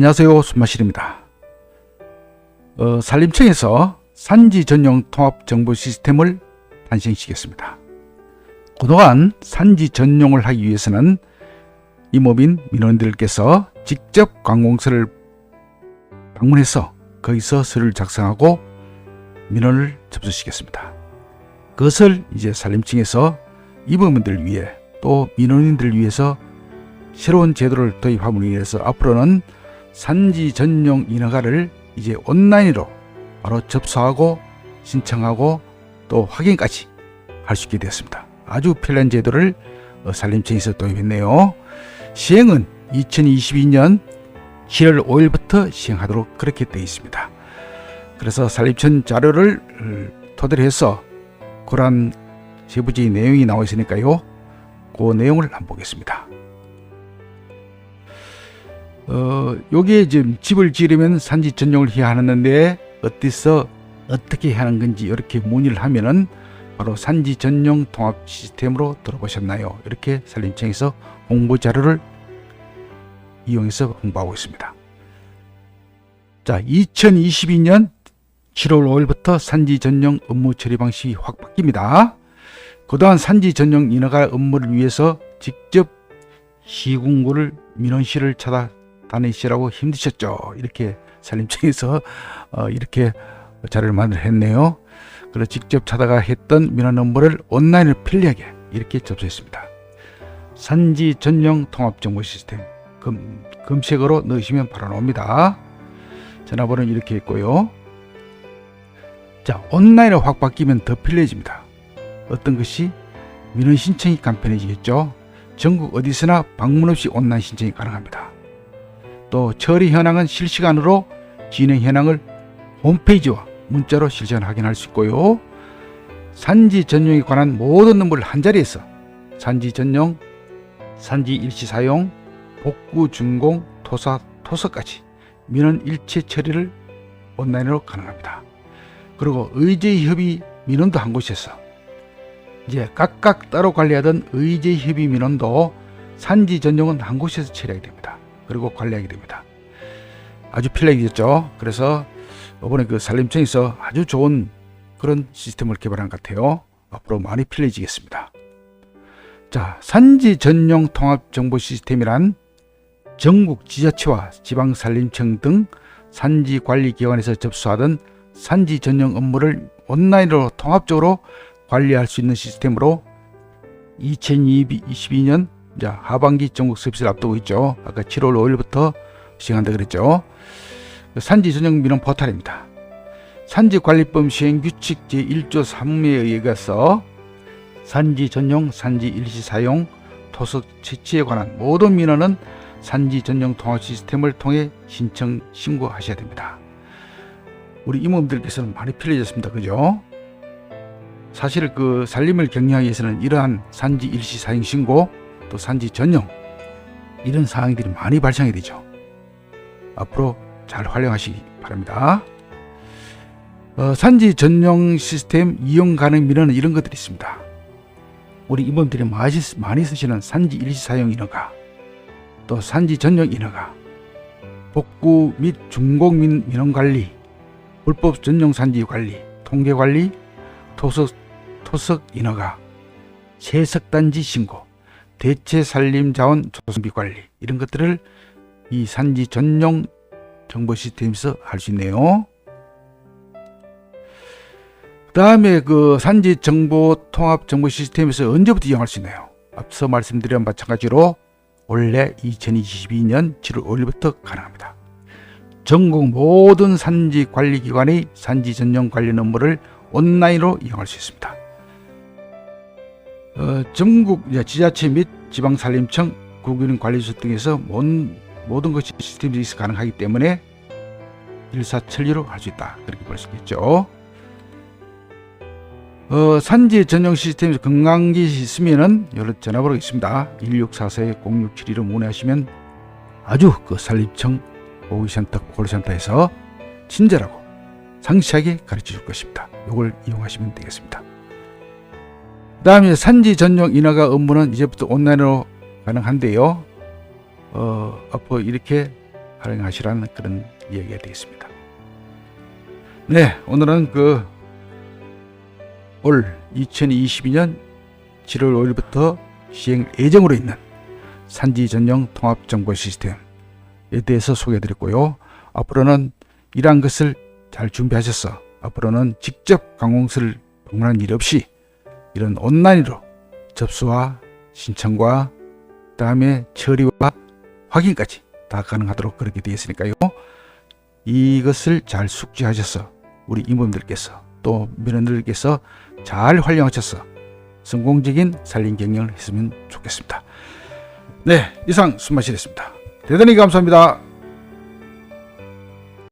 안녕하세요. 손마실입니다. 어, 산림청에서 산지 전용 통합 정보 시스템을 탄생시켰습니다. 그동안 산지 전용을 하기 위해서는 이모민 민원들께서 직접 관공서를 방문해서 거기서 서류를 작성하고 민원을 접수시켰습니다. 그것을 이제 산림청에서 이모민들을 위해 또 민원인들을 위해서 새로운 제도를 도입함으로 인해서 앞으로는 산지 전용 인허가를 이제 온라인으로 바로 접수하고 신청하고 또 확인까지 할 수 있게 되었습니다. 아주 편리한 제도를 어, 산림청에서 도입했네요. 시행은 2022년 7월 5일부터 시행하도록 그렇게 되어 있습니다. 그래서 산림청 자료를 어, 토대로 해서 그러한 세부적인 내용이 나와 있으니까요. 그 내용을 한번 보겠습니다. 어, 여기에 지금 집을 지으려면 산지 전용을 해야 하는데 어디서 어떻게 하는 건지 이렇게 문의를 하면은 바로 산지 전용 통합 시스템으로 들어보셨나요? 이렇게 산림청에서 홍보 자료를 이용해서 홍보하고 있습니다. 자, 2022년 7월 5일부터 산지 전용 업무 처리 방식이 확 바뀝니다. 그동안 산지 전용 인허가 업무를 위해서 직접 시군구를 민원실을 찾아 다니시라고 힘드셨죠. 이렇게 산림청에서 어, 이렇게 자료를 만들었네요. 그래서 직접 찾아가 했던 민원 업무를 온라인으로 편리하게 이렇게 접수했습니다. 산지 전용 통합 정보 시스템 검, 검색어로 넣으시면 바로 나옵니다. 전화번호는 이렇게 있고요. 자, 온라인으로 확 바뀌면 더 편리해집니다. 어떤 것이 민원 신청이 간편해지겠죠. 전국 어디서나 방문 없이 온라인 신청이 가능합니다. 또 처리 현황은 실시간으로 진행 현황을 홈페이지와 문자로 실시간 확인할 수 있고요. 산지 전용에 관한 모든 업무를 한 자리에서 산지 전용, 산지 일시 사용, 복구 준공, 토사, 토서까지 민원 일체 처리를 온라인으로 가능합니다. 그리고 의제 협의 민원도 한 곳에서 이제 각각 따로 관리하던 의제 협의 민원도 산지 전용은 한 곳에서 처리하게 됩니다. 그리고 관리하게 됩니다. 아주 편리해졌죠. 그래서 이번에 그 산림청에서 아주 좋은 그런 시스템을 개발한 것 같아요. 앞으로 많이 편리해지겠습니다. 자, 산지 전용 통합 정보 시스템이란 전국 지자체와 지방 산림청 등 산지 관리 기관에서 접수하던 산지 전용 업무를 온라인으로 통합적으로 관리할 수 있는 시스템으로 2022년 하반기 전국 서비스를 앞두고 있죠. 아까 7월 5일부터 시행한다 그랬죠. 산지 전용 민원 포털입니다. 산지관리법 시행 규칙 제1조 3에 의해서 산지 전용, 산지 일시 사용, 토속 채취에 관한 모든 민원은 산지 전용 통합 시스템을 통해 신청 신고하셔야 됩니다. 우리 임원들께서는 많이 편리해졌습니다. 그죠? 사실 그 산림을 격려하기 위해서는 이러한 산지 일시 사용 신고 또 산지 전용 이런 사항들이 많이 발생이 되죠. 앞으로 잘 활용하시기 바랍니다. 어, 산지 전용 시스템 이용 가능 민원은 이런 것들이 있습니다. 우리 임원들이 많이, 쓰시는 산지 일시 사용 인허가, 또 산지 전용 인허가, 복구 및 중공 민, 민원 관리, 불법 전용 산지 관리, 통계 관리, 토석 토석 인허가, 세석단지 신고, 대체 산림 자원 조성비 관리 이런 것들을 이 산지 전용 정보 시스템에서 할 수 있네요. 그 다음에 그 산지 정보 통합 정보 시스템에서 언제부터 이용할 수 있나요? 앞서 말씀드린 마찬가지로 올해 2022년 7월 5일부터 가능합니다. 전국 모든 산지 관리 기관의 산지 전용 관련 업무를 온라인으로 이용할 수 있습니다. 어, 전국 지자체 및 지방산림청, 국유인관리소 등에서 모든, 모든 것이 시스템이 가능하기 때문에 일사천리로 할 수 있다. 그렇게 볼 수 있겠죠. 어, 산지 전용 시스템에서 건강기 있으면은 여러 전화번호가 있습니다. 1644-0672로 문의하시면 아주 그 산림청 보기센터, 콜센터에서 친절하고 상세하게 가르쳐 줄 것입니다. 이걸 이용하시면 되겠습니다. 그 다음에 산지 전용 인허가 업무는 이제부터 온라인으로 가능한데요. 어, 앞으로 이렇게 활용하시라는 그런 이야기가 되겠습니다. 네, 오늘은 그 올 2022년 7월 5일부터 시행 예정으로 있는 산지 전용 통합 정보 시스템에 대해서 소개해 드렸고요. 앞으로는 이러한 것을 잘 준비하셔서 앞으로는 직접 관공서를 방문하는 일 없이 이런 온라인으로 접수와 신청과 그다음에 처리와 확인까지 다 가능하도록 그렇게 되어 있으니까요. 이것을 잘 숙지하셔서 우리 임원들께서 또 민원들께서 잘 활용하셔서 성공적인 살림 경영을 했으면 좋겠습니다. 네, 이상 순마실이었습니다. 대단히 감사합니다.